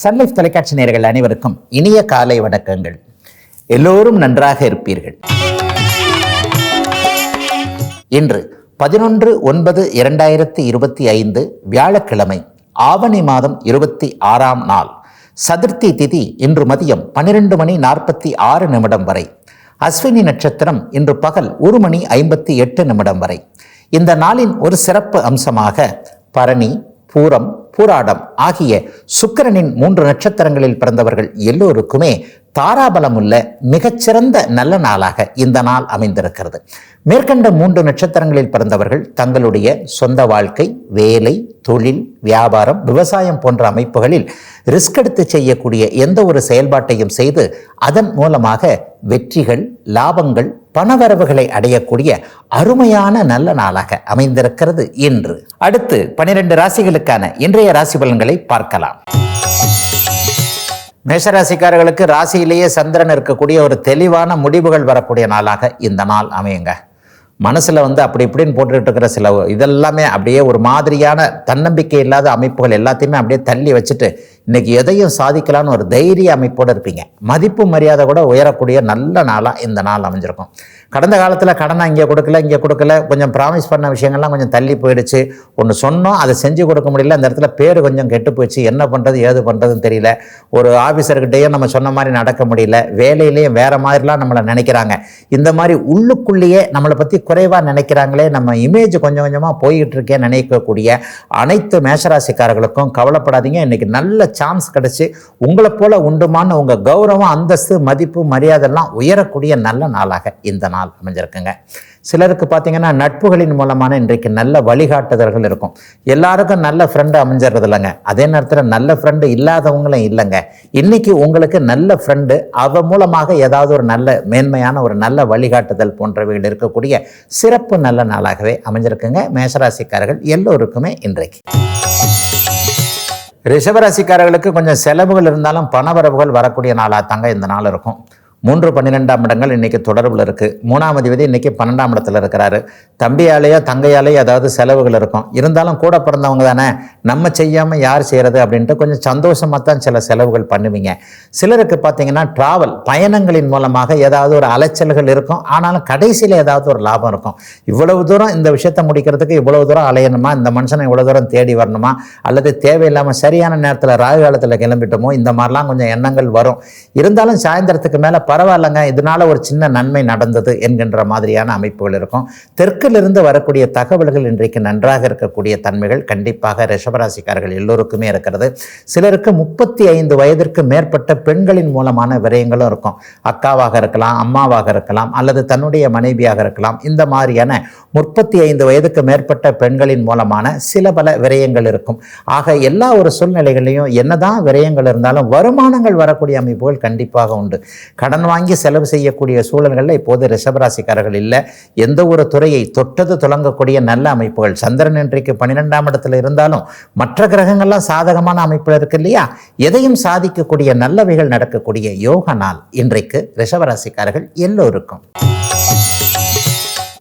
Sun Life தொலைக்காட்சி நேயர்கள் அனைவருக்கும் இனிய காலை வணக்கங்கள். எல்லோரும் நன்றாக இருப்பீர்கள். இன்று பதினொன்று ஒன்பது இரண்டாயிரத்தி இருபத்தி ஐந்து வியாழக்கிழமை ஆவணி மாதம் இருபத்தி ஆறாம் நாள். சதுர்த்தி திதி இன்று மதியம் பன்னிரெண்டு மணி நாற்பத்தி ஆறு நிமிடம் வரை. அஸ்வினி நட்சத்திரம் இன்று பகல் ஒரு மணி ஐம்பத்தி எட்டு நிமிடம் வரை. இந்த நாளின் ஒரு சிறப்பு அம்சமாக பரணி பூரம் பூராடம் ஆகிய சுக்கிரனின் மூன்று நட்சத்திரங்களில் பிறந்தவர்கள் எல்லோருக்குமே தாராபலமுள்ள மிகச்சிறந்த நல்ல நாளாக இந்த நாள் அமைந்திருக்கிறது. மேற்கண்ட மூன்று நட்சத்திரங்களில் பிறந்தவர்கள் தங்களுடைய சொந்த வாழ்க்கை வேலை தொழில் வியாபாரம் விவசாயம் போன்ற அமைப்புகளில் ரிஸ்க் எடுத்து செய்யக்கூடிய எந்த ஒரு செயல்பாட்டையும் செய்து அதன் மூலமாக வெற்றிகள் லாபங்கள் பணவரவுகளை அடையக்கூடிய அருமையான நல்ல நாளாக அமைந்திருக்கிறது இன்று. அடுத்து பனிரெண்டு ராசிகளுக்கான இன்றைய ராசி பலன்களை பார்க்கலாம். மேஷராசிக்காரர்களுக்கு ராசியிலேயே சந்திரன் இருக்கக்கூடிய ஒரு தெளிவான முடிவுகள் வரக்கூடிய நாளாக இந்த நாள் அமையுங்க. மனசில் வந்து அப்படி இப்படின்னு போட்டுக்கிட்டு இருக்கிற சில இதெல்லாமே அப்படியே ஒரு மாதிரியான தன்னம்பிக்கை இல்லாத அமைப்புகள் எல்லாத்தையுமே அப்படியே தள்ளி வச்சுட்டு இன்னைக்கு எதையும் சாதிக்கலாம்னு ஒரு தைரிய அமைப்போடு இருப்பீங்க. மதிப்பு மரியாதை கூட உயரக்கூடிய நல்ல நாளாக இந்த நாள் அமைஞ்சிருக்கும். கடந்த காலத்தில் கடனை இங்கே கொடுக்கல இங்கே கொடுக்கல கொஞ்சம் ப்ராமிஸ் பண்ண விஷயங்கள்லாம் கொஞ்சம் தள்ளி போயிடுச்சு. ஒன்று சொன்னோம் அதை செஞ்சு கொடுக்க முடியல அந்த இடத்துல பேர் கொஞ்சம் கெட்டு போச்சு. என்ன பண்ணுறது ஏது பண்ணுறதுன்னு தெரியல. ஒரு ஆஃபீஸர்கிட்டையும் நம்ம சொன்ன மாதிரி நடக்க முடியல. வேலையிலேயும் வேறு மாதிரிலாம் நம்மளை நினைக்கிறாங்க. இந்த மாதிரி உள்ளுக்குள்ளேயே நம்மளை பற்றி குறைவாக நினைக்கிறாங்களே நம்ம இமேஜ் கொஞ்சம் கொஞ்சமாக போய்கிட்டு இருக்கேன் நினைக்கக்கூடிய அனைத்து மேஷராசிக்காரர்களுக்கும் கவலைப்படாதீங்க. இன்னைக்கு நல்ல சான்ஸ் கிடச்சி உங்களை போல உண்டுமான உங்கள் கௌரவம் அந்தஸ்து மதிப்பு மரியாதைலாம் உயரக்கூடிய நல்ல நாளாக இந்த நாள் அமைஞ்சிருக்குங்க. சிலருக்கு பார்த்தீங்கன்னா நட்புகளின் மூலமான இன்றைக்கு நல்ல வழிகாட்டுதல்கள் இருக்கும். எல்லாருக்கும் நல்ல ஃப்ரெண்டு அமைஞ்சிடுறது இல்லைங்க அதே நேரத்தில் நல்ல ஃப்ரெண்டு இல்லாதவங்களும் இல்லைங்க. இன்னைக்கு உங்களுக்கு நல்ல ஃப்ரெண்டு அவ மூலமாக ஏதாவது ஒரு நல்ல மேன்மையான ஒரு நல்ல வழிகாட்டுதல் போன்றவைகள் இருக்கக்கூடிய சிறப்பு நல்ல நாளாகவே அமைஞ்சிருக்குங்க. மேசராசிக்காரர்கள் எல்லோருக்குமே இன்றைக்கு. ரிஷபராசிக்காரர்களுக்கு கொஞ்சம் செலவுகள் இருந்தாலும் பணவரவுகள் வரக்கூடிய நாளாக தாங்க இந்த நாள் இருக்கும். மூன்று பன்னிரெண்டாம் இடங்கள் இன்னைக்கு தொடர்பில் இருக்குது மூணாம் அதிபதி இன்னைக்கு பன்னெண்டாம் இடத்துல இருக்கிறாரு. தம்பியாலேயோ தங்கையாலேயோ ஏதாவது செலவுகள் இருக்கும். இருந்தாலும் கூட பிறந்தவங்க தானே. நம்ம செய்யாமல் யார் செய்கிறது அப்படின்ட்டு கொஞ்சம் சந்தோஷமாக தான் சில செலவுகள் பண்ணுவீங்க. சிலருக்கு பார்த்தீங்கன்னா ட்ராவல் பயணங்களின் மூலமாக ஏதாவது ஒரு அலைச்சல்கள் இருக்கும். ஆனாலும் கடைசியில் ஏதாவது ஒரு லாபம் இருக்கும். இவ்வளவு தூரம் இந்த விஷயத்தை முடிக்கிறதுக்கு இவ்வளவு தூரம் அலையணுமா? இந்த மனுஷனை இவ்வளோ தூரம் தேடி வரணுமா? அல்லது தேவையில்லாமல் சரியான நேரத்தில் ராகு காலத்தில் கிளம்பிட்டோமோ? இந்த மாதிரிலாம் கொஞ்சம் எண்ணங்கள் வரும். இருந்தாலும் சாயந்தரத்துக்கு மேலே பரவாயில்லைங்க இதனால ஒரு சின்ன நன்மை நடந்தது என்கின்ற மாதிரியான அமைப்புகள் இருக்கும். தெற்கிலிருந்து வரக்கூடிய தகவல்கள் இன்றைக்கு நன்றாக இருக்கக்கூடிய தன்மைகள் கண்டிப்பாக ரிஷபராசிக்காரர்கள் எல்லோருக்குமே இருக்கிறது. சிலருக்கு முப்பத்தி ஐந்து வயதிற்கு மேற்பட்ட பெண்களின் மூலமான விரயங்களும் இருக்கும். அக்காவாக இருக்கலாம் அம்மாவாக இருக்கலாம் அல்லது தன்னுடைய மனைவியாக இருக்கலாம். இந்த மாதிரியான முப்பத்தி ஐந்து வயதுக்கு மேற்பட்ட பெண்களின் மூலமான சில பல விரயங்கள் இருக்கும். ஆக எல்லா ஒரு சூழ்நிலைகளையும் என்னதான் விரயங்கள் இருந்தாலும் வருமானங்கள் வரக்கூடிய அமைப்புகள் கண்டிப்பாக உண்டு. கடந்த கடன் வாங்கி செலவு செய்யக்கூடிய சூழல்களில் இப்போது ரிஷபராசிக்காரர்கள் இல்லை. எந்த ஒரு துறையை தொட்டது தொடங்கக்கூடிய நல்ல அமைப்புகள். சந்திரன் இன்றைக்கு பன்னிரெண்டாம் இடத்துல இருந்தாலும் மற்ற கிரகங்கள்லாம் சாதகமான அமைப்பில் இருக்கு இல்லையா? எதையும் சாதிக்கக்கூடிய நல்லவைகள் நடக்கக்கூடிய யோக நாள் இன்றைக்கு ரிஷபராசிக்காரர்கள் எல்லோருக்கும்.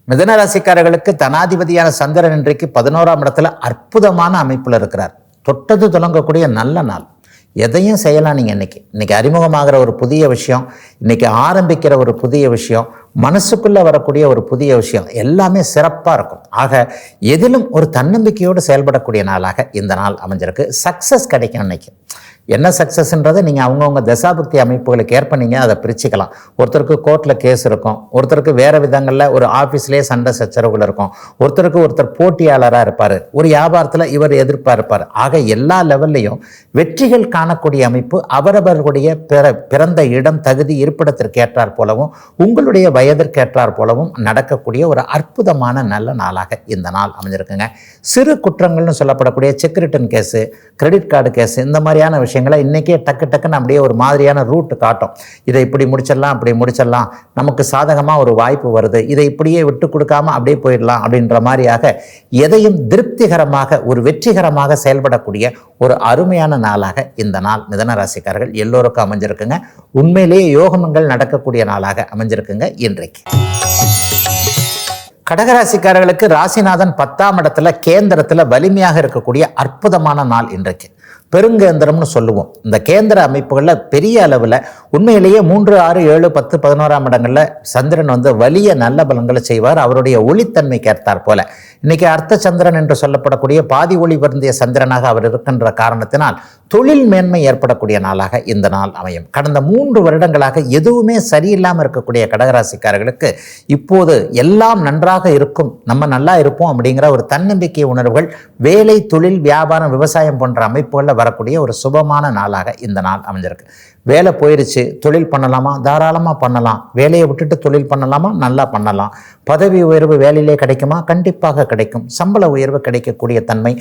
மிதன ராசிக்காரர்களுக்கு தனாதிபதியான சந்திரன் இன்றைக்கு பதினோராம் இடத்துல அற்புதமான அமைப்பில் இருக்கிறார். தொட்டது தொடங்கக்கூடிய நல்ல நாள். எதையும் செய்யலாம் நீங்கள் இன்னைக்கு. இன்னைக்கு அறிமுகமாகிற ஒரு புதிய விஷயம் இன்னைக்கு ஆரம்பிக்கிற ஒரு புதிய விஷயம் மனசுக்குள்ளே வரக்கூடிய ஒரு புதிய விஷயம் எல்லாமே சிறப்பாக இருக்கும். ஆக எதிலும் ஒரு தன்னம்பிக்கையோடு செயல்படக்கூடிய நாளாக இந்த நாள் அமைஞ்சிருக்கு. சக்ஸஸ் கிடைக்கும் இன்றைக்கி என்ன சக்ஸஸ்ன்றதை நீங்கள் அவங்கவுங்க தசாபக்தி அமைப்புகளுக்கு ஏற்ப நீங்கள் அதை பிரிச்சுக்கலாம். ஒருத்தருக்கு கோர்ட்டில் கேஸ் இருக்கும். ஒருத்தருக்கு வேறு விதங்களில் ஒரு ஆஃபீஸ்லேயே சண்டை சச்சரவுகள் இருக்கும். ஒருத்தருக்கு ஒருத்தர் போட்டியாளராக இருப்பார். ஒரு வியாபாரத்தில் இவர் எதிர்ப்பாக இருப்பார். ஆக எல்லா லெவல்லையும் வெற்றிகள் காணக்கூடிய அமைப்பு அவரவர்களுடைய பிற பிறந்த இடம் தகுதி இருப்பிடத்திற்கு ஏற்றார் போலவும் உங்களுடைய வயதிற்கு ஏற்றார் போலவும் நடக்கக்கூடிய ஒரு அற்புதமான நல்ல நாளாக இந்த நாள் அமைஞ்சிருக்குங்க. சிறு குற்றங்கள்னு சொல்லப்படக்கூடிய cheque return case credit card case இந்த மாதிரியான விஷயம் விஷயங்களை இன்றைக்கே டக்கு டக்குன்னு அப்படியே ஒரு மாதிரியான ரூட் காட்டும். இதை இப்படி முடிச்சிடலாம் அப்படி முடிச்சிடலாம். நமக்கு சாதகமாக ஒரு வாய்ப்பு வருது. இதை இப்படியே விட்டு கொடுக்காம அப்படியே போயிடலாம் அப்படின்ற மாதிரியாக எதையும் திருப்திகரமாக ஒரு வெற்றிகரமாக செயல்படக்கூடிய ஒரு அருமையான நாளாக இந்த நாள் மிதன ராசிக்காரர்கள் எல்லோருக்கும் அமைஞ்சிருக்குங்க. உண்மையிலேயே யோகமங்கள் நடக்கக்கூடிய நாளாக அமைஞ்சிருக்குங்க இன்றைக்கு. கடகராசிக்காரர்களுக்கு ராசிநாதன் பத்தாம் இடத்துல கேந்திரத்தில் வலிமையாக இருக்கக்கூடிய அற்புதமான நாள் இன்றைக்கு. பெருங்கேந்திரம்னு சொல்லுவோம். இந்த கேந்திர அமைப்புகளில் பெரிய அளவில் உண்மையிலேயே மூன்று ஆறு ஏழு பத்து பதினோராம் இடங்களில் சந்திரன் வந்து வலிய நல்ல பலன்களை செய்வார். அவருடைய ஒளித்தன்மைக்கு ஏற்றார் போல. இன்னைக்கு அர்த்த சந்திரன் என்று சொல்லப்படக்கூடிய பாதி ஒளி வருந்திய சந்திரனாக அவர் இருக்கின்ற காரணத்தினால் தொழில் மேன்மை ஏற்படக்கூடிய நாளாக இந்த நாள் அமையும். கடந்த மூன்று வருடங்களாக எதுவுமே சரியில்லாமல் இருக்கக்கூடிய கடகராசிக்காரர்களுக்கு இப்போது எல்லாம் நன்றாக இருக்கும் நம்ம நல்லா இருப்போம் அப்படிங்கிற ஒரு தன்னம்பிக்கை உணர்வுகள் வேலை தொழில் வியாபாரம் விவசாயம் போன்ற அமைப்புகளில் வரக்கூடிய ஒரு சுபமான நாளாக இந்த நாள் அமைஞ்சிருக்கு. வேலை போயிருச்சு தொழில் பண்ணலாமா? தாராளமாக பண்ணலாம். வேலையை விட்டுட்டு தொழில் பண்ணலாமா? நல்லா பண்ணலாம். பதவி உயர்வு வேலையிலே கிடைக்குமா? கண்டிப்பாக கிடைக்கும். சம்பள உயர்வு கிடைக்கக்கூடிய தன்மை.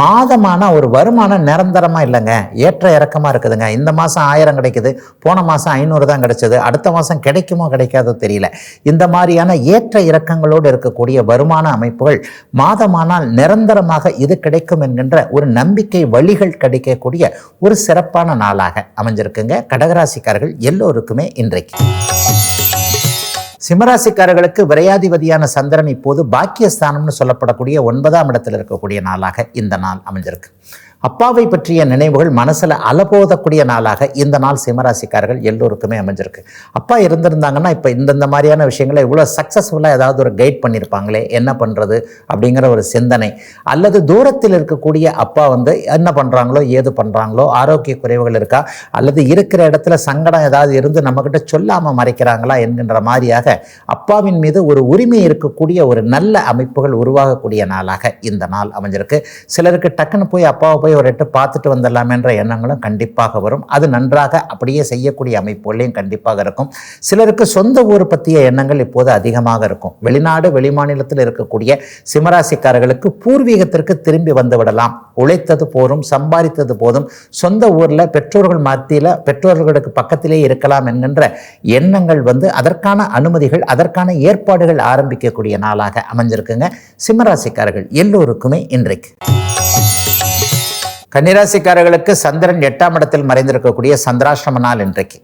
மாதமான ஒரு வருமானம் நிரந்தரமாக இல்லைங்க. ஏற்ற இறக்கமாக இருக்குதுங்க. இந்த மாதம் ஆயிரம் கிடைக்குது. போன மாதம் ஐநூறு தான் கிடைச்சது. அடுத்த மாதம் கிடைக்குமோ கிடைக்காதோ தெரியல. இந்த மாதிரியான ஏற்ற இறக்கங்களோடு இருக்கக்கூடிய வருமான அமைப்புகள் மாதமானால் நிரந்தரமாக இது கிடைக்கும் என்கின்ற ஒரு நம்பிக்கை வழிகள் கிடைக்கக்கூடிய ஒரு சிறப்பான நாளாக அமைஞ்சிருக்குங்க. கடகராசிக்காரர்கள் எல்லோருக்குமே இன்றைக்கு. சிம்மராசிக்காரர்களுக்கு விரையாதிபதியான சந்திரன் இப்போது பாக்கியஸ்தானம்னு சொல்லப்படக்கூடிய ஒன்பதாம் இடத்தில் இருக்கக்கூடிய நாளாக இந்த நாள் அமைஞ்சிருக்கு. அப்பாவை பற்றிய நினைவுகள் மனசில் அலபோதக்கூடிய நாளாக இந்த நாள் சிம்மராசிக்காரர்கள் எல்லோருக்குமே அமைஞ்சிருக்கு. அப்பா இருந்திருந்தாங்கன்னா இப்போ இந்தந்த மாதிரியான விஷயங்களை இவ்வளோ சக்ஸஸ்ஃபுல்லாக ஏதாவது ஒரு கைட் பண்ணியிருப்பாங்களே என்ன பண்ணுறது அப்படிங்கிற ஒரு சிந்தனை. அல்லது தூரத்தில் இருக்கக்கூடிய அப்பா வந்து என்ன பண்ணுறாங்களோ ஏது பண்ணுறாங்களோ ஆரோக்கிய குறைவுகள் இருக்கா? அல்லது இருக்கிற இடத்துல சங்கடம் ஏதாவது இருந்து நம்மக்கிட்ட சொல்லாமல் மறைக்கிறாங்களா என்கின்ற மாதிரியாக அப்பாவின் மீது ஒரு உரிமை இருக்கக்கூடிய ஒரு நல்ல அமைப்புகள் உருவாகக்கூடிய நாளாக இந்த நாள் அமைஞ்சிருக்கு. சிலருக்கு டக்குன்னு போய் அப்பாவை போய் ஒரு பார்த்துட்டு வந்துடலாமேன்ற எண்ணங்களும் கண்டிப்பாக வரும். அது நன்றாக அப்படியே செய்யக்கூடிய அமைப்புகளையும் கண்டிப்பாக இருக்கும். சிலருக்கு சொந்த ஊர் பற்றிய எண்ணங்கள் இப்போது அதிகமாக இருக்கும். வெளிநாடு வெளிமாநிலத்தில் இருக்கக்கூடிய சிம்மராசிக்காரர்களுக்கு பூர்வீகத்திற்கு திரும்பி வந்து விடலாம். உழைத்தது போதும் சம்பாதித்தது போதும் சொந்த ஊரில் பெற்றோர்கள் மத்தியில் பெற்றோர்களுக்கு பக்கத்திலே இருக்கலாம் என்கின்ற எண்ணங்கள் வந்து அதற்கான அனுமதிகள் அதற்கான ஏற்பாடுகள் ஆரம்பிக்கக்கூடிய நாளாக அமைஞ்சிருக்குங்க. சிம்மராசிக்காரர்கள் எல்லோருக்குமே இன்றைக்கு. கன்னிராசிக்காரர்களுக்கு சந்திரன் எட்டாம் இடத்தில் மறைந்திருக்கக்கூடிய சந்திராசிரம நாள் இன்றைக்கு.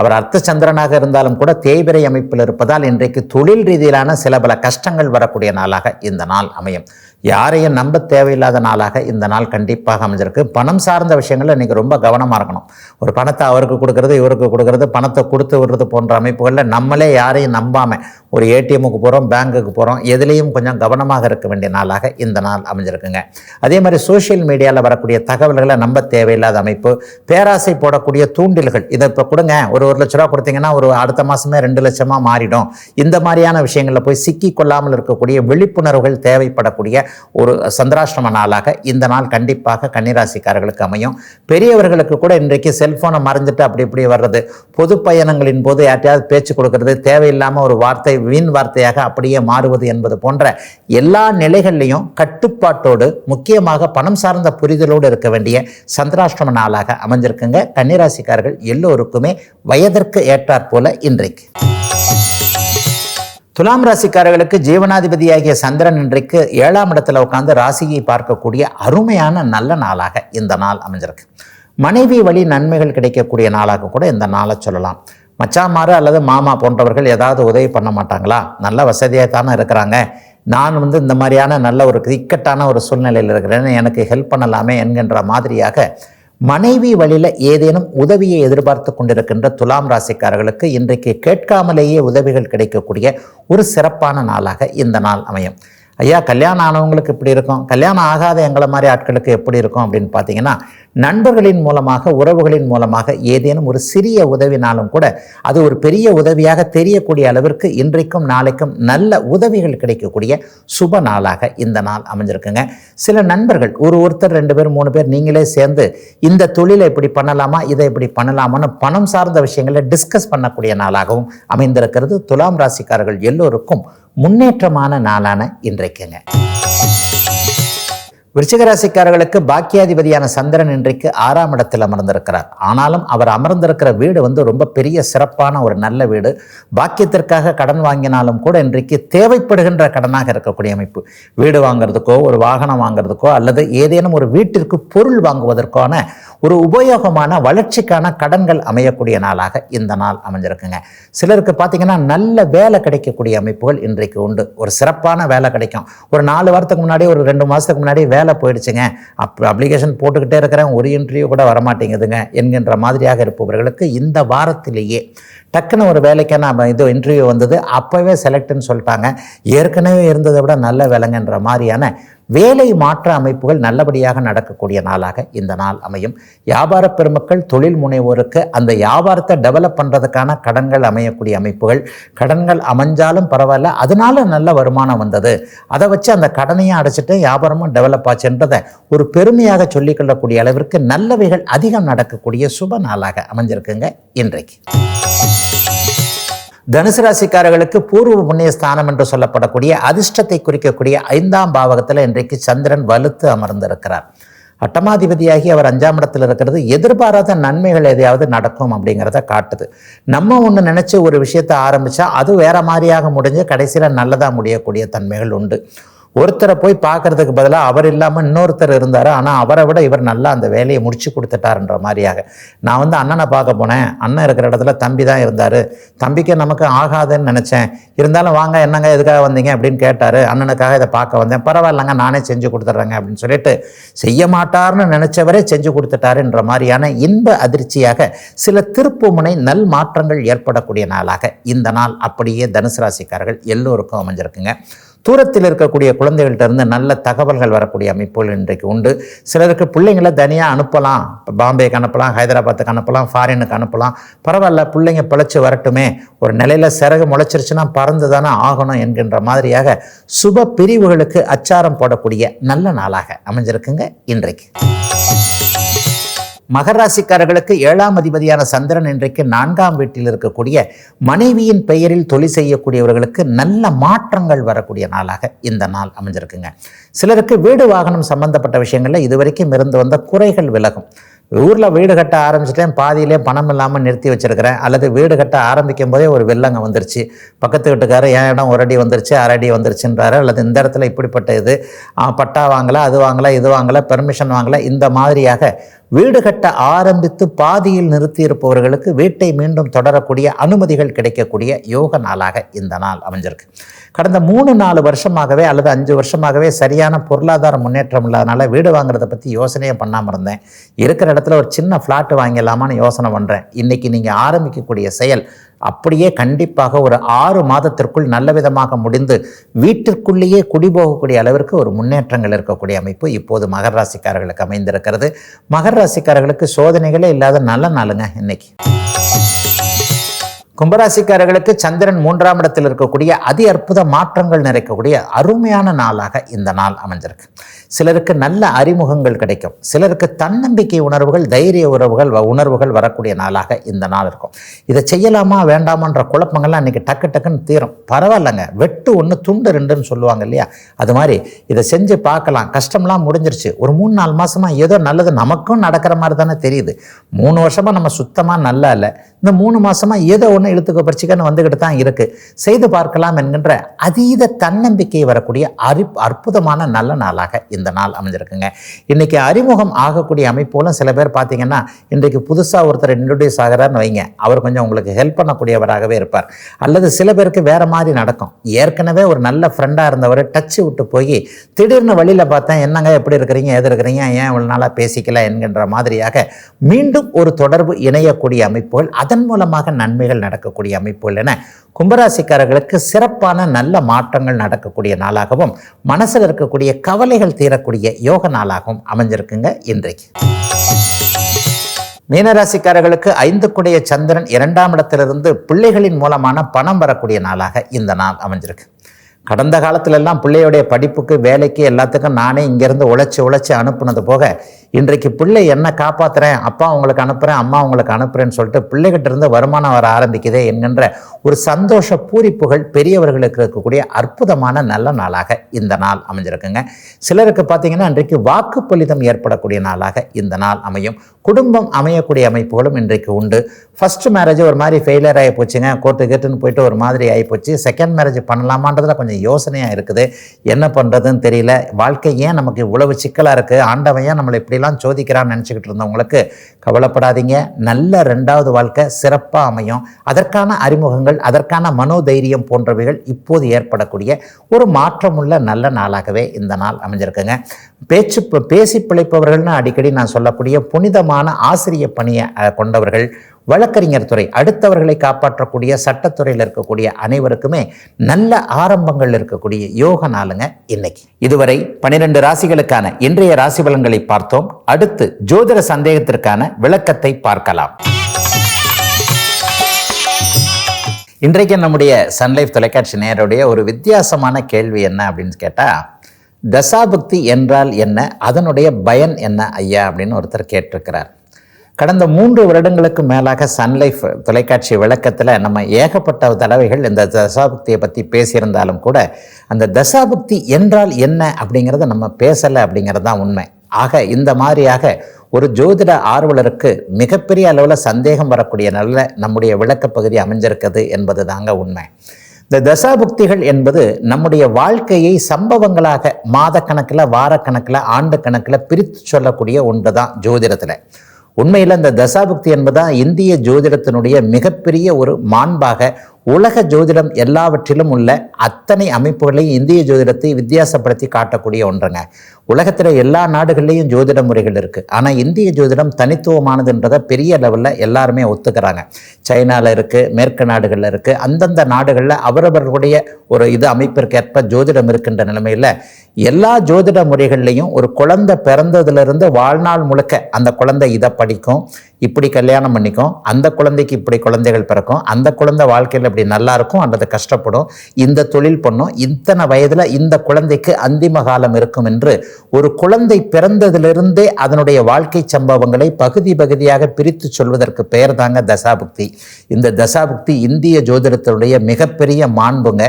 அவர் அர்த்த சந்திரனாக இருந்தாலும் கூட தேய்பிரை அமைப்பில் இருப்பதால் இன்றைக்கு தொழில் ரீதியிலான சில பல கஷ்டங்கள் வரக்கூடிய நாளாக இந்த நாள் அமையும். யாரையும் நம்ப தேவையில்லாத நாளாக இந்த நாள் கண்டிப்பாக அமைஞ்சிருக்கு. பணம் சார்ந்த விஷயங்களில் நீங்கள் ரொம்ப கவனமாக இருக்கணும். ஒரு பணத்தை அவருக்கு கொடுக்கறது இவருக்கு கொடுக்கறது பணத்தை கொடுத்து விடுறது போன்ற அமைப்புகளில் நம்மளே யாரையும் நம்பாமல் ஒரு ஏடிஎம்முக்கு போகிறோம் பேங்க்குக்கு போகிறோம் எதுலேயும் கொஞ்சம் கவனமாக இருக்க வேண்டிய நாளாக இந்த நாள் அமைஞ்சிருக்குங்க. அதே மாதிரி சோஷியல் மீடியாவில் வரக்கூடிய தகவல்களை நம்ப தேவையில்லாத அமைப்பு பேராசை போடக்கூடிய தூண்டில்கள் இதை இப்போ கொடுங்க. ஒரு ஒரு லட்ச ரூபா கொடுத்தீங்கன்னா ஒரு அடுத்த மாதமே ரெண்டு லட்சமாக மாறிடும். இந்த மாதிரியான விஷயங்களில் போய் சிக்கி கொள்ளாமல் இருக்கக்கூடிய விழிப்புணர்வுகள் தேவைப்படக்கூடிய ஒரு சந்திராஷ்டிரம நாளாக இந்த நாள் கண்டிப்பாக கன்னிராசிக்காரர்களுக்கு அமையும். பெரியவர்களுக்கு கூட இன்றைக்கு செல்ஃபோனை மறைஞ்சிட்டு அப்படி இப்படி வர்றது பொது பயணங்களின் போது யார்ட்டையாவது பேச்சு கொடுக்கறது தேவையில்லாமல் ஒரு வார்த்தை வீண் வார்த்தையாக அப்படியே மாறுவது என்பது போன்ற எல்லா நிலைகள்லையும் கட்டுப்பாட்டோடு முக்கியமாக பணம் சார்ந்த புரிதலோடு இருக்க வேண்டிய சந்திராஷ்டம நாளாக அமைஞ்சிருக்குங்க. கன்னிராசிக்காரர்கள் எல்லோருக்குமே வயதிற்கு ஏற்றாற் போல இன்றைக்கு. துலாம் ராசிக்காரர்களுக்கு ஜீவனாதிபதியாகிய சந்திரன் இன்றைக்கு ஏழாம் இடத்துல உட்கார்ந்து ராசியை பார்க்கக்கூடிய அருமையான நல்ல நாளாக இந்த நாள் அமைஞ்சிருக்கு. மனைவி வழி நன்மைகள் கிடைக்கக்கூடிய நாளாக கூட இந்த நாளை சொல்லலாம். மச்சாமாறு அல்லது மாமா போன்றவர்கள் ஏதாவது உதவி பண்ண மாட்டாங்களா? நல்ல வசதியாக தானே இருக்கிறாங்க. நான் வந்து இந்த மாதிரியான நல்ல ஒரு இக்கட்டான ஒரு சூழ்நிலையில் இருக்கிறேன். எனக்கு ஹெல்ப் பண்ணலாமே என்கின்ற மாதிரியாக மனைவி வழியில் ஏதேனும் உதவியை எதிர்பார்த்து கொண்டிருக்கின்ற துலாம் ராசிக்காரர்களுக்கு இன்றைக்கு கேட்காமலேயே உதவிகள் கிடைக்கக்கூடிய ஒரு சிறப்பான நாளாக இந்த நாள் அமையும். ஐயா கல்யாணம் ஆனவங்களுக்கு இப்படி இருக்கும். கல்யாணம் ஆகாத எங்களை மாதிரி ஆட்களுக்கு எப்படி இருக்கும் அப்படின்னு பார்த்தீங்கன்னா நண்பர்களின் மூலமாக உறவுகளின் மூலமாக ஏதேனும் ஒரு சிறிய உதவினாலும் கூட அது ஒரு பெரிய உதவியாக தெரியக்கூடிய அளவிற்கு இன்றைக்கும் நாளைக்கும் நல்ல உதவிகள் கிடைக்கக்கூடிய சுப நாளாக இந்த நாள் அமைஞ்சிருக்குங்க. சில நண்பர்கள் ஒரு ஒருத்தர் ரெண்டு பேர் மூணு பேர் நீங்களே சேர்ந்து இந்த தொழிலை இப்படி பண்ணலாமா இதை இப்படி பண்ணலாமான்னு பணம் சார்ந்த விஷயங்களை டிஸ்கஸ் பண்ணக்கூடிய நாளாகவும் அமைந்திருக்கிறது. துலாம் ராசிக்காரர்கள் எல்லோருக்கும் முன்னேற்றமான நாளான இன்றைக்குங்க. விருச்சிகராசிக்காரர்களுக்கு பாக்கியாதிபதியான சந்திரன் இன்றைக்கு ஆறாம் இடத்தில் அமர்ந்திருக்கிறார். ஆனாலும் அவர் அமர்ந்திருக்கிற வீடு வந்து ரொம்ப பெரிய சிறப்பான ஒரு நல்ல வீடு. பாக்கியத்திற்காக கடன் வாங்கினாலும் கூட இன்றைக்கு தேவைப்படுகின்ற கடனாக இருக்கக்கூடிய அமைப்பு. வீடு வாங்குறதுக்கோ ஒரு வாகனம் வாங்குறதுக்கோ அல்லது ஏதேனும் ஒரு வீட்டிற்கு பொருள் வாங்குவதற்கான ஒரு உபயோகமான வளர்ச்சிக்கான கடன்கள் அமையக்கூடிய நாளாக இந்த நாள் அமைஞ்சிருக்குங்க. சிலருக்கு பார்த்தீங்கன்னா நல்ல வேலை கிடைக்கக்கூடிய அமைப்புகள் இன்றைக்கு உண்டு. ஒரு சிறப்பான வேலை கிடைக்கும். ஒரு நாலு வாரத்துக்கு முன்னாடி ஒரு ரெண்டு மாதத்துக்கு முன்னாடி வேலை போயிடுச்சுங்க. அப் அப்ளிகேஷன் போட்டுக்கிட்டே இருக்கிறேன். ஒரு இன்டர்வியூ கூட வரமாட்டேங்குதுங்க என்கின்ற மாதிரியாக இருப்பவர்களுக்கு இந்த வாரத்திலேயே டக்குன்னு ஒரு வேலைக்கான நம்ம இது இன்டர்வியூ வந்தது அப்போவே செலக்ட்னு சொல்லிட்டாங்க. ஏற்கனவே இருந்ததை விட நல்ல வேலைங்கன்ற மாதிரியான வேலை மாற்ற அமைப்புகள் நல்லபடியாக நடக்கக்கூடிய நாளாக இந்த நாள் அமையும். வியாபார பெருமக்கள் தொழில் முனைவோருக்கு அந்த வியாபாரத்தை டெவலப் பண்ணுறதுக்கான கடன்கள் அமையக்கூடிய அமைப்புகள் கடன்கள் அமைஞ்சாலும் பரவாயில்ல அதனால நல்ல வருமானம் வந்தது. அதை வச்சு அந்த கடனையும் அடைச்சிட்டு வியாபாரமும் டெவலப் ஆச்சுன்றதை ஒரு பெருமையாக சொல்லிக்கொள்ளக்கூடிய அளவிற்கு நல்லவைகள் அதிகம் நடக்கக்கூடிய சுப நாளாக அமைஞ்சிருக்குங்க. இன்றைக்கு. தனுசு ராசிக்காரர்களுக்கு பூர்வ புண்ணிய ஸ்தானம் என்று சொல்லப்படக்கூடிய அதிர்ஷ்டத்தை குறிக்கக்கூடிய ஐந்தாம் பாவகத்தில் இன்றைக்கு சந்திரன் வலுத்து அமர்ந்திருக்கிறார். அட்டமாதிபதியாகி அவர் அஞ்சாம் இடத்துல இருக்கிறது எதிர்பாராத நன்மைகள் எதையாவது நடக்கும் அப்படிங்கிறத காட்டுது. நம்ம ஒன்று நினச்சி ஒரு விஷயத்தை ஆரம்பித்தா அது வேற மாதிரியாக முடிஞ்சு கடைசியில் நல்லதாக முடியக்கூடிய தன்மைகள் உண்டு. ஒருத்தரை போய் பார்க்கறதுக்கு பதிலாக அவர் இல்லாமல் இன்னொருத்தர் இருந்தார். ஆனால் அவரை விட இவர் நல்லா அந்த வேலையை முடிச்சு கொடுத்துட்டாருன்ற மாதிரியாக. நான் வந்து அண்ணனை பார்க்க போனேன். அண்ணன் இருக்கிற இடத்துல தம்பி தான் இருந்தார். தம்பிக்கு நமக்கு ஆகாதுன்னு நினச்சேன். இருந்தாலும் வாங்க என்னங்க எதுக்காக வந்தீங்க அப்படின்னு கேட்டார். அண்ணனுக்காக இதை பார்க்க வந்தேன். பரவாயில்லைங்க நானே செஞ்சு கொடுத்துட்றேங்க அப்படின்னு சொல்லிட்டு செய்ய மாட்டார்னு நினச்சவரே செஞ்சு கொடுத்துட்டாருன்ற மாதிரியான இன்ப அதிர்ச்சியாக சில திருப்புமுனை நல் மாற்றங்கள் ஏற்படக்கூடிய நாளாக. இந்த நாள் அப்படியே தனுசு ராசிக்காரர்கள் எல்லோருக்கும் அமைஞ்சிருக்குங்க. தூரத்தில் இருக்கக்கூடிய குழந்தைகள்ட்ட இருந்து நல்ல தகவல்கள் வரக்கூடிய அமைப்புகள் இன்றைக்கு உண்டு. சிலருக்கு பிள்ளைங்களை தனியாக அனுப்பலாம். பாம்பேக்கு அனுப்பலாம் ஹைதராபாத்துக்கு அனுப்பலாம் ஃபாரினுக்கு அனுப்பலாம். பரவாயில்ல பிள்ளைங்க பிழைச்சி வரட்டுமே. ஒரு நிலையில் சிறகு முளைச்சிருச்சுன்னா பறந்து தானே ஆகணும் என்கின்ற மாதிரியாக சுப பிரிவுகளுக்கு அச்சாரம் போடக்கூடிய நல்ல நாளாக அமைஞ்சிருக்குங்க இன்றைக்கு. மகராசிக்காரர்களுக்கு ஏழாம் அதிபதியான சந்திரன் இன்றைக்கு நான்காம் வீட்டில் இருக்கக்கூடிய மனைவியின் பெயரில் தொழில் செய்யக்கூடியவர்களுக்கு நல்ல மாற்றங்கள் வரக்கூடிய நாளாக இந்த நாள் அமைஞ்சிருக்குங்க. சிலருக்கு வீடு வாகனம் சம்பந்தப்பட்ட விஷயங்களில் இதுவரைக்கும் இருந்து வந்த குறைகள் விலகும். ஊரில் வீடு கட்ட ஆரம்பிச்சிட்டேன் பாதியிலே பணம் இல்லாமல் நிறுத்தி வச்சுருக்கிறேன் அல்லது வீடு கட்ட ஆரம்பிக்கும் போதே ஒரு வெள்ளங்க வந்துருச்சு. பக்கத்து வீட்டுக்காரர் என் இடம் ஒரு அடி வந்துருச்சு அரை அடி வந்துருச்சுன்றாரு. அல்லது இந்த இடத்துல இப்படிப்பட்ட இது பட்டா வாங்கலை அது வாங்கலை இது வாங்கலை பெர்மிஷன் வாங்கலை. இந்த மாதிரியாக வீடு கட்ட ஆரம்பித்து பாதியில் நிறுத்தி இருப்பவர்களுக்கு வீட்டை மீண்டும் தொடரக்கூடிய அனுமதிகள் கிடைக்கக்கூடிய யோக நாளாக இந்த நாள் அமைஞ்சிருக்கு. கடந்த மூணு நாலு வருஷமாகவே அல்லது அஞ்சு வருஷமாகவே சரியான பொருளாதார முன்னேற்றம் இல்லாதனால வீடு வாங்குறதை பற்றி யோசனையே பண்ணாமல் இருந்தேன். இருக்கிற இடத்துல ஒரு சின்ன ஃப்ளாட் வாங்கிடலாமான்னு யோசனை பண்ணுறேன் இன்றைக்கி நீங்கள் ஆரம்பிக்கக்கூடிய செயல் அப்படியே கண்டிப்பாக ஒரு ஆறு மாதத்திற்குள் நல்ல விதமாக முடிந்து வீட்டிற்குள்ளேயே குடிபோகக்கூடிய அளவிற்கு ஒரு முன்னேற்றங்கள் இருக்கக்கூடிய அமைப்பு இப்போது மகர ராசிக்காரர்களுக்கு அமைந்திருக்கிறது. மகர ராசிக்காரர்களுக்கு சோதனைகளே இல்லாத நல்ல நாளுங்க இன்னைக்கு. கும்பராசிக்காரர்களுக்கு சந்திரன் மூன்றாம் இடத்தில் இருக்கக்கூடிய அதி அற்புத மாற்றங்கள் நிறைக்கக்கூடிய அருமையான நாளாக இந்த நாள் அமைஞ்சிருக்கு. சிலருக்கு நல்ல அறிமுகங்கள் கிடைக்கும். சிலருக்கு தன்னம்பிக்கை உணர்வுகள் தைரிய உறவுகள் வ- உணர்வுகள் வரக்கூடிய நாளாக இந்த நாள் இருக்கும். இதை செய்யலாமா வேண்டாமான்ற குழப்பங்கள்லாம் இன்னைக்கு டக்கு டக்குன்னு தீரும். பரவாயில்லைங்க. வெட்டு ஒன்று துண்டு ரெண்டுன்னு சொல்லுவாங்க இல்லையா? அது மாதிரி இதை செஞ்சு பார்க்கலாம். கஷ்டம்லாம் முடிஞ்சிருச்சு. ஒரு மூணு நாலு மாசமா ஏதோ நல்லது நமக்கும் நடக்கிற மாதிரி தானே தெரியுது. மூணு வருஷமா நம்ம சுத்தமா நல்லா இல்லை. இந்த மூணு மாசமா ஏதோ ஒன்று இழுத்துக்க பறிச்சுக்கன்னு வந்துக்கிட்டு தான் இருக்கு. செய்து பார்க்கலாம் என்கின்ற அதீத தன்னம்பிக்கை வரக்கூடிய அறி அற்புதமான நல்ல நாளாக இந்த நாள் அமைஞ்சிருக்குங்க. இன்னைக்கு அறிமுகம் ஆகக்கூடிய அமைப்போலும் சில பேர் பார்த்தீங்கன்னா இன்றைக்கு புதுசாக ஒருத்தர் இன்ட்ரடியூஸ் ஆகிறார்னு வைங்க. அவர் கொஞ்சம் உங்களுக்கு ஹெல்ப் பண்ணக்கூடியவராகவே இருப்பார். அல்லது சில பேருக்கு வேற மாதிரி நடக்கும். ஏற்கனவே ஒரு நல்ல ஃப்ரெண்டாக இருந்தவர் டச்சு விட்டு போய் திடீர்னு வழியில் பார்த்தேன் என்னங்க எப்படி இருக்கிறீங்க? எது இருக்கிறீங்க? ஏன் இவ்வளோ நாளாக பேசிக்கல? என்கின்ற மாதிரியாக மீண்டும் ஒரு தொடர்பு இணையக்கூடிய அமைப்புகள் அதன் மூலமாக நன்மைகள் நடக்கக்கூடிய அமைப்புகள் என கும்பராசிக்காரர்களுக்கு சிறப்பான நல்ல மாற்றங்கள் நடக்கக்கூடிய நாளாகவும் மனசில் இருக்கக்கூடிய கவலைகள் தீரக்கூடிய யோக நாளாகவும் அமைஞ்சிருக்குங்க இன்றைக்கு. மீனராசிக்காரர்களுக்கு ஐந்து குடைய சந்திரன் இரண்டாம் இடத்திலிருந்து பிள்ளைகளின் மூலமான பணம் வரக்கூடிய நாளாக இந்த நாள் அமைஞ்சிருக்கு. கடந்த காலத்துல எல்லாம் பிள்ளையுடைய படிப்புக்கு வேலைக்கு எல்லாத்துக்கும் நானே இங்கேருந்து உழைச்சி உழைச்சி அனுப்புனது போக இன்றைக்கு பிள்ளை என்ன காப்பாத்துறேன் அப்பா உங்களுக்கு அனுப்புகிறேன் அம்மா உங்களுக்கு அனுப்புகிறேன்னு சொல்லிட்டு பிள்ளைகிட்ட இருந்து வருமானம் வர ஆரம்பிக்குதே என்கின்ற ஒரு சந்தோஷ பூரிப்புகள் பெரியவர்களுக்கு இருக்கக்கூடிய அற்புதமான நல்ல நாளாக இந்த நாள் அமைஞ்சிருக்குங்க. சிலருக்கு பார்த்தீங்கன்னா இன்றைக்கு வாக்குப்பலிதம் ஏற்படக்கூடிய நாளாக இந்த நாள் அமையும். குடும்பம் அமையக்கூடிய அமைப்புகளும் இன்றைக்கு உண்டு. ஃபர்ஸ்ட் மேரேஜ் ஒரு மாதிரி ஃபெயிலியர் ஆகி போச்சுங்க. கோர்ட்டு கேட்டுன்னு போயிட்டு ஒரு மாதிரி ஆகி போச்சு. செகண்ட் மேரேஜ் பண்ணலாமான்றதுல கொஞ்சம் கொஞ்சம் யோசனையாக இருக்குது. என்ன பண்ணுறதுன்னு தெரியல. வாழ்க்கை ஏன் நமக்கு இவ்வளவு சிக்கலாக இருக்குது ஆண்டவன் ஏன் நம்மளை இப்படிலாம் சோதிக்கிறான்னு நினச்சிக்கிட்டு இருந்தவங்களுக்கு கவலைப்படாதீங்க. நல்ல ரெண்டாவது வாழ்க்கை சிறப்பாக அமையும். அதற்கான அறிமுகங்கள் அதற்கான மனோதைரியம் போன்றவைகள் இப்போது ஏற்படக்கூடிய ஒரு மாற்றமுள்ள நல்ல நாளாகவே இந்த நாள் அமைஞ்சிருக்குங்க. பேச்சு பேசி பிழைப்பவர்கள்னு அடிக்கடி நான் சொல்லக்கூடிய புனிதமான ஆசிரிய பணியை கொண்டவர்கள் வழக்கறிஞர் துறை அடுத்தவர்களை காப்பாற்றக்கூடிய சட்டத்துறையில் இருக்கக்கூடிய அனைவருக்குமே நல்ல ஆரம்பங்கள் இருக்கக்கூடிய யோக நாளுங்க இன்னைக்கு. இதுவரை பனிரெண்டு ராசிகளுக்கான இன்றைய ராசி பலன்களை பார்த்தோம். அடுத்து ஜோதிட சந்தேகத்திற்கான விளக்கத்தை பார்க்கலாம். இன்றைக்கு நம்முடைய சன்லைஃப் தொலைக்காட்சி நேயருடைய ஒரு வித்தியாசமான கேள்வி என்ன அப்படின்னு கேட்டால் தசாபக்தி என்றால் என்ன? அதனுடைய பயன் என்ன ஐயா அப்படின்னு ஒருத்தர் கேட்டிருக்கிறார். கடந்த மூன்று வருடங்களுக்கு மேலாக சன்லைஃப் தொலைக்காட்சி விளக்கத்தில் நம்ம ஏகப்பட்ட தடவைகள் இந்த தசாபக்தியை பற்றி பேசியிருந்தாலும் கூட அந்த தசாபுக்தி என்றால் என்ன அப்படிங்கிறத நம்ம பேசலை அப்படிங்கிறது தான் உண்மை. ஆக இந்த மாதிரியாக ஒரு ஜோதிட ஆர்வலருக்கு மிகப்பெரிய அளவில் சந்தேகம் வரக்கூடிய நல்ல நம்முடைய விளக்கப்பகுதி அமைஞ்சிருக்குது என்பது தாங்க உண்மை. இந்த தசாபுக்திகள் என்பது நம்முடைய வாழ்க்கையை சம்பவங்களாக மாதக்கணக்கில் வாரக்கணக்கில் ஆண்டு கணக்கில் பிரித்து சொல்லக்கூடிய ஒன்று தான் ஜோதிடத்தில். உண்மையில் அந்த தசாபக்தி என்பதுதான் இந்திய ஜோதிடத்தினுடைய மிகப்பெரிய ஒரு மாண்பாக உலக ஜோதிடம் எல்லாவற்றிலும் உள்ள அத்தனை அமைப்புகளையும் இந்திய ஜோதிடத்தை வித்தியாசப்படுத்தி காட்டக்கூடிய ஒன்றுங்க. உலகத்தில் எல்லா நாடுகள்லேயும் ஜோதிட முறைகள் இருக்குது ஆனால் இந்திய ஜோதிடம் தனித்துவமானதுன்றதை பெரிய லெவலில் எல்லாருமே ஒத்துக்கிறாங்க. சைனாவில் இருக்குது மேற்கு நாடுகளில் இருக்குது அந்தந்த நாடுகளில் அவரவர்களுடைய ஒரு இது அமைப்பிற்கேற்ப ஜோதிடம் இருக்கின்ற நிலைமையில் எல்லா ஜோதிட முறைகள்லையும் ஒரு குழந்தை பிறந்ததுலேருந்து வாழ்நாள் முழுக்க அந்த குழந்தை இதை படிக்கும். இப்படி கல்யாணம் பண்ணிக்கும் அந்த குழந்தைக்கு இப்படி குழந்தைகள் பிறக்கும் அந்த குழந்தை வாழ்க்கையில் இப்படி நல்லா இருக்கும் அல்லது கஷ்டப்படும். இந்த தொழில் பண்ணும். இத்தனை வயதில் இந்த குழந்தைக்கு அந்திம காலம் இருக்கும் என்று ஒரு குழந்தை பிறந்ததிலிருந்தே அதனுடைய வாழ்க்கை சம்பவங்களை பகுதி பகுதியாக பிரித்து சொல்வதற்கு பெயர் தாங்க தசாபுக்தி. இந்த தசாபுக்தி இந்திய ஜோதிடத்தினுடைய மிகப்பெரிய மாண்புங்க.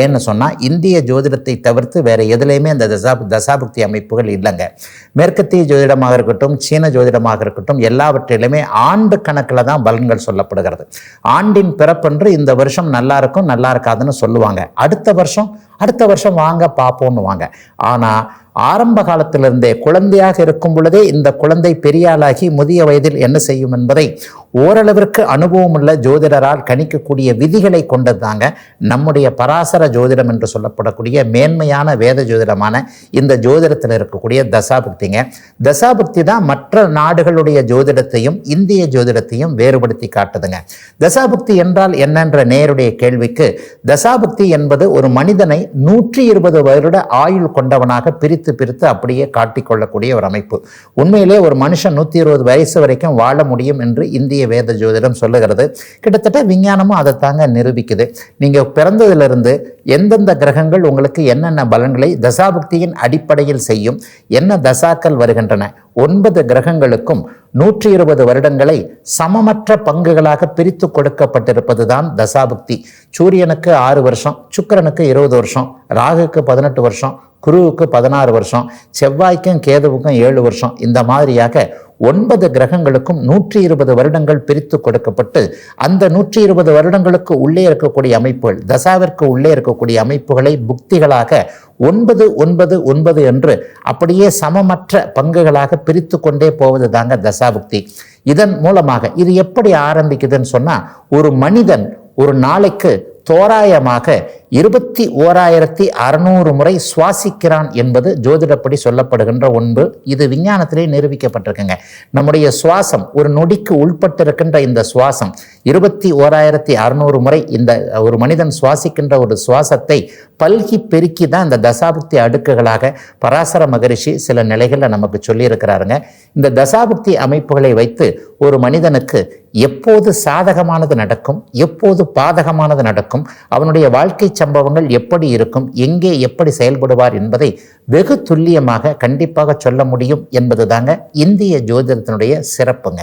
ஏன்னு சொன்னால் இந்திய ஜோதிடத்தை தவிர்த்து வேற எதுலேயுமே அந்த தசா தசாபுக்தி அமைப்புகள் இல்லைங்க. மேற்கத்திய ஜோதிடமாக இருக்கட்டும் சீன ஜோதிடமாக இருக்கட்டும் எல்லாவற்றிலுமே ஆண்டு கணக்கில் தான் பலன்கள் சொல்லப்படுகிறது. ஆண்டின் பிறப்பன்று இந்த வருஷம் நல்லா இருக்கும் நல்லா இருக்காதுன்னு சொல்லுவாங்க. அடுத்த வருஷம் அடுத்த வருஷம் வாங்க பார்ப்போம்னு வாங்க. ஆனால் ஆரம்ப காலத்திலிருந்தே குழந்தையாக இருக்கும் பொழுதே இந்த குழந்தை பெரியாளாகி முதிய வயதில் என்ன செய்யும் என்பதை ஓரளவிற்கு அனுபவம் உள்ள ஜோதிடரால் கணிக்கக்கூடிய விதிகளை கொண்டது தாங்க நம்முடைய பராசர ஜோதிடம் என்று சொல்லப்படக்கூடிய மேன்மையான வேத ஜோதிடமான இந்த ஜோதிடத்தில் இருக்கக்கூடிய தசாபுக்திங்க. தசாபுக்தி தான் மற்ற நாடுகளுடைய ஜோதிடத்தையும் இந்திய ஜோதிடத்தையும் வேறுபடுத்தி காட்டுதுங்க. தசாபுக்தி என்றால் என்னென்ற நேருடைய கேள்விக்கு தசாபுக்தி என்பது ஒரு மனிதனை நூற்றி இருபது வருட ஆயுள் கொண்டவனாக பிரித்து பிரித்து அப்படியே காட்டிக்கொள்ளக்கூடிய ஒரு அமைப்பு. உண்மையிலே ஒரு மனுஷன் நூற்றி இருபது வயசு வரைக்கும் வாழ முடியும் என்று இந்திய வேத ஜோதிடம் சொல்லுகிறது. கிட்டத்தட்ட விஞ்ஞானமும் அதை தாங்க நிரூபிக்குது. நீங்கள் பிறந்ததிலிருந்து எந்தெந்த கிரகங்கள் உங்களுக்கு என்னென்ன பலன்களை தசாபக்தியின் அடிப்படையில் செய்யும் என்ன தசாக்கள் வருகின்றன ஒன்பது கிரகங்களுக்கும் நூற்றி இருபது வருடங்களை சமமற்ற பங்குகளாக பிரித்து கொடுக்கப்பட்டிருப்பது தான் தசாபுக்தி. சூரியனுக்கு ஆறு வருஷம் சுக்கிரனுக்கு இருபது வருஷம் ராகுக்கு பதினெட்டு வருஷம் குருவுக்கு பதினாறு வருஷம் செவ்வாய்க்கும் கேதுவுக்கும் ஏழு வருஷம். இந்த மாதிரியாக ஒன்பது கிரகங்களுக்கும் நூற்றி இருபது வருடங்கள் பிரித்து கொடுக்கப்பட்டு அந்த நூற்றி இருபது வருடங்களுக்கு உள்ளே இருக்கக்கூடிய அமைப்புகள் தசாவிற்கு உள்ளே இருக்கக்கூடிய அமைப்புகளை புக்திகளாக ஒன்பது ஒன்பது ஒன்பது என்று அப்படியே சமமற்ற பங்குகளாக பிரித்து கொண்டே போவது தாங்க தசாபுக்தி. இதன் மூலமாக இது எப்படி ஆரம்பிக்குதுன்னு சொன்னால் ஒரு மனிதன் ஒரு நாளைக்கு தோராயமாக இருபத்தி ஓராயிரத்தி அறுநூறு முறை சுவாசிக்கிறான் என்பது ஜோதிடப்படி சொல்லப்படுகின்ற ஒன்று. இது விஞ்ஞானத்திலே நிரூபிக்கப்பட்டிருக்குங்க. நம்முடைய சுவாசம் ஒரு நொடிக்கு உள்பட்டிருக்கின்ற இந்த சுவாசம் இருபத்தி ஓராயிரத்தி அறுநூறு முறை இந்த ஒரு மனிதன் சுவாசிக்கின்ற ஒரு சுவாசத்தை பல்கி பெருக்கி தான் இந்த தசாபுக்தி அடுக்குகளாக பராசர மகரிஷி சில நிலைகளில் நமக்கு சொல்லியிருக்கிறாருங்க. இந்த தசாபுக்தி அமைப்புகளை வைத்து ஒரு மனிதனுக்கு எப்போது சாதகமானது நடக்கும் எப்போது பாதகமானது நடக்கும் அவனுடைய வாழ்க்கை சம்பவங்கள் எப்படி இருக்கும் எங்கே எப்படி செயல்படுவார் என்பதை வெகு துல்லியமாக கண்டிப்பாக சொல்ல முடியும் என்பது தாங்க இந்திய ஜோதிடத்தினுடைய சிறப்புங்க.